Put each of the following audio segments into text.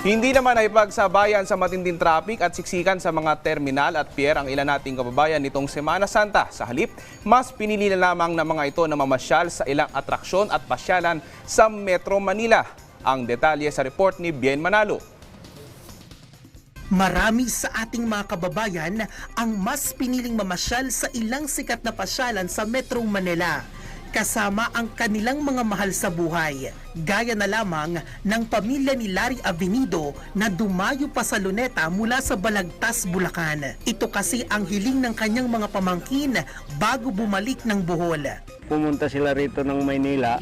Hindi naman ay pagsabayan sa matinding traffic at siksikan sa mga terminal at pier ang ilan nating kababayan nitong Semana Santa. Sa halip, mas pinili na lamang ng mga ito na mamasyal sa ilang atraksyon at pasyalan sa Metro Manila. Ang detalye sa report ni Bien Manalo. Marami sa ating mga kababayan ang mas piniling mamasyal sa ilang sikat na pasyalan sa Metro Manila kasama ang kanilang mga mahal sa buhay. Gaya na lamang ng pamilya ni Larry Avenido na dumayo pa sa Luneta mula sa Balagtas, Bulacan. Ito kasi ang hiling ng kanyang mga pamangkin bago bumalik ng Bohol. pumunta sila rito ng Maynila,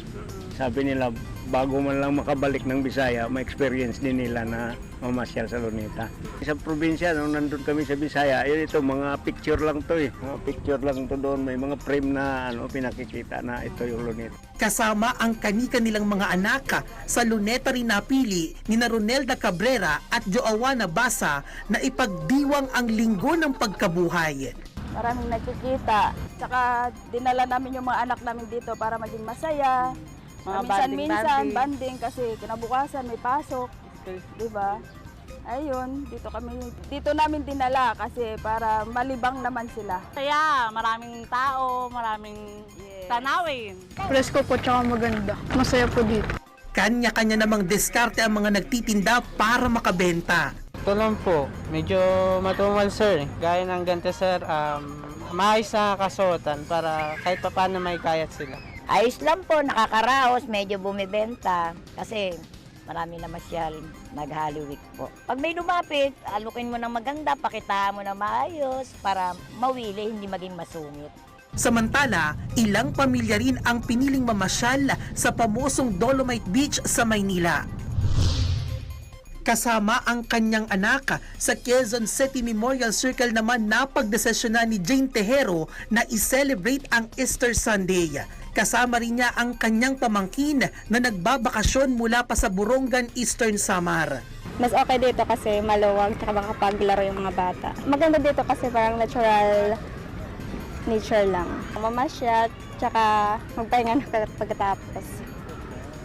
sabi nila bago man lang makabalik ng Bisaya, ma-experience din nila na mamasyal sa Luneta. Sa probinsya, nung nandun kami sa Bisaya, yun ito, mga picture lang to eh. Mga picture lang to doon. May mga frame na ano, pinakikita na ito yung Luneta. Kasama ang kanika nilang mga anak sa luneta rin napili ni na Ronelda Cabrera at Joawana Basa na ipagdiwang ang linggo ng pagkabuhay. maraming nakikita. Tsaka dinala namin yung mga anak namin dito para maging masaya. Mga minsan banding, minsan banding. banding kasi kinabukasan may pasok, 'di ba? Ayun, dito kami dito namin dinala kasi para malibang naman sila. Kaya maraming tao, maraming tanawin. Presko po tsaka maganda. Masaya po dito. Kanya-kanya namang diskarte ang mga nagtitinda para makabenta. Ito lang po, medyo matumal sir. Gaya ng ganito sir, um, maayos na kasuotan para kahit pa paano may kayat sila. Ayos lang po, nakakaraos, medyo bumibenta. Kasi marami na masyal, nag-Holy Week po. Pag may lumapit, alukin mo ng maganda, pakitaan mo na maayos para mawili, hindi maging masungit. Samantala, ilang pamilya rin ang piniling mamasyal sa pamosong Dolomite Beach sa Maynila. Kasama ang kanyang anak sa Quezon City Memorial Circle naman napagdesisyonan ni Jane Tejero na i-celebrate ang Easter Sunday. Kasama rin niya ang kanyang pamangkin na nagbabakasyon mula pa sa Borongan, Eastern Samar. Mas okay dito kasi maluwag tsaka makapaglaro yung mga bata. Maganda dito kasi parang natural nature lang. Mamasyat tsaka magpahinga na pag- pagkatapos.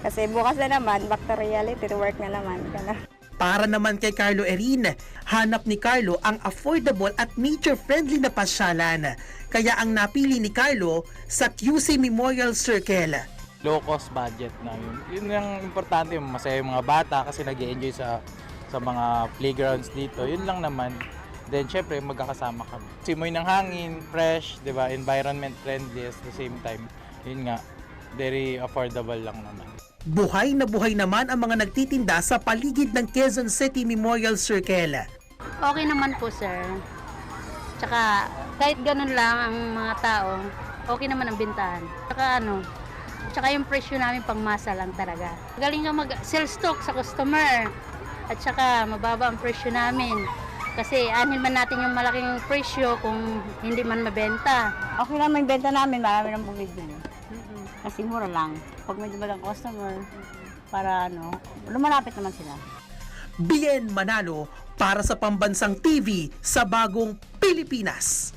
Kasi bukas na naman, back to reality, to work na naman. Ganun. Para naman kay Carlo Erin, hanap ni Carlo ang affordable at nature-friendly na pasyalan. Kaya ang napili ni Carlo sa QC Memorial Circle. low cost budget na yun. Yun yung importante, masaya yung mga bata kasi nag enjoy sa sa mga playgrounds dito. Yun lang naman. Then syempre magkakasama kami. Simoy ng hangin, fresh, 'di ba? Environment friendly at the same time. Yun nga, very affordable lang naman. Buhay na buhay naman ang mga nagtitinda sa paligid ng Quezon City Memorial Circle. Okay naman po, sir. Tsaka, kahit ganun lang ang mga tao, okay naman ang bintahan. Tsaka ano, tsaka yung presyo namin pangmasa lang talaga. Galing nga mag-sell stock sa customer. At tsaka, mababa ang presyo namin. Kasi anil man natin yung malaking presyo kung hindi man mabenta. Okay lang may benta namin, marami nang bumibili. Kasi mura lang. Pag may dumalang customer, para ano, lumalapit naman sila. Bien Manalo para sa Pambansang TV sa Bagong Pilipinas.